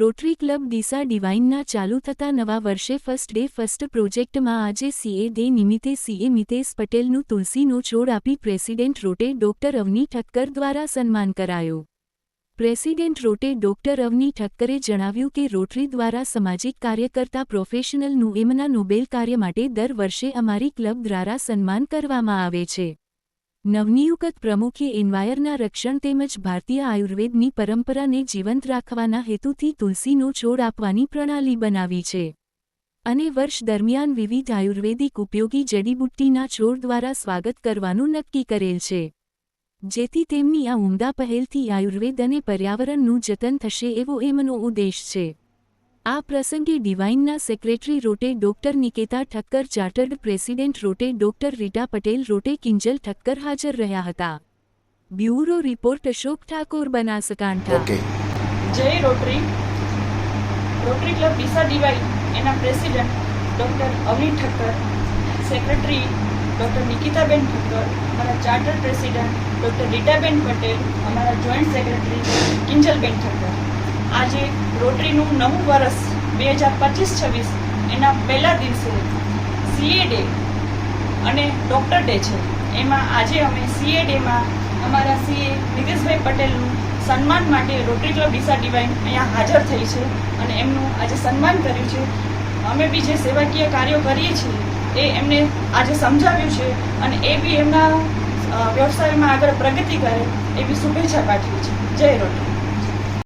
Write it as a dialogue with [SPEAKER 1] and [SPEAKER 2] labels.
[SPEAKER 1] Rotary club Deesa ડિવાઇનના ચાલુ થતા નવા વર્ષે ફર્સ્ટ ડે ફર્સ્ટ પ્રોજેક્ટમાં આજે સીએ ડે નિમિત્તે સીએ મિતેશ પટેલનું તુલસીનો છોડ આપી પ્રેસિડેન્ટ રોટે ડોક્ટર અવની ઠક્કર દ્વારા સન્માન કરાયું. પ્રેસિડેન્ટ રોટે ડોક્ટર અવની ઠક્કરે જણાવ્યું કે રોટરી દ્વારા સામાજિક કાર્યકર્તા પ્રોફેશનલનું એમના નોબેલ કાર્ય માટે દર વર્ષે અમારી ક્લબ દ્વારા સન્માન કરવામાં આવે છે. નવનિયુક્ત પ્રમુખે એન્વાયરના રક્ષણ તેમજ ભારતીય આયુર્વેદની પરંપરાને જીવંત રાખવાના હેતુથી તુલસીનો છોડ આપવાની પ્રણાલી બનાવી છે. અને વર્ષ દરમિયાન વિવિધ આયુર્વેદિક ઉપયોગી જડીબુટ્ટીના છોડ દ્વારા સ્વાગત કરવાનું નક્કી કરેલ છે. જેથી તેમની આ ઉમદા પહેલથી આયુર્વેદ અને પર્યાવરણનું જતન થશે એવો એમનો ઉદ્દેશ છે. આ પ્રસંગે ડિવાઇનના secretary rote doctor Niketa Thakkar chartered president rote doctor Rita Patel રોટે કિંજલ ઠક્કર હાજર રહ્યા હતા. Bureau report Ashok Thakor Banaskantha.
[SPEAKER 2] જય Rotary. Rotary Club Deesa Divine એના president doctor Avni Thakkar secretary doctor નિકિતાબેન Thakkar, અમારા ચાર્ટર પ્રેસિડન્ટ ડૉક્ટર રીટાબેન પટેલ, અમારા જોઈન્ટ સેક્રેટરી કિંજલબેન ઠક્કર. આજે રોટરીનું નવું વર્ષ બે હજાર પચીસ છવ્વીસ એના પહેલા દિવસે સીએ ડે અને ડૉક્ટર ડે છે. એમાં આજે અમે સીએ ડેમાં અમારા સીએ નિતેશભાઈ પટેલનું સન્માન માટે રોટરી ક્લબ ડીસા ડિવાઇન અહીંયા હાજર થઈ છે અને એમનું આજે સન્માન કર્યું છે. અમે બી જે સેવાકીય કાર્યો કરીએ છીએ એ એમને આજે સમજાવ્યું છે અને એ બી એમના વ્યવસાયમાં આગળ પ્રગતિ કરે એવી શુભેચ્છા પાઠવી છે. જય રોટરી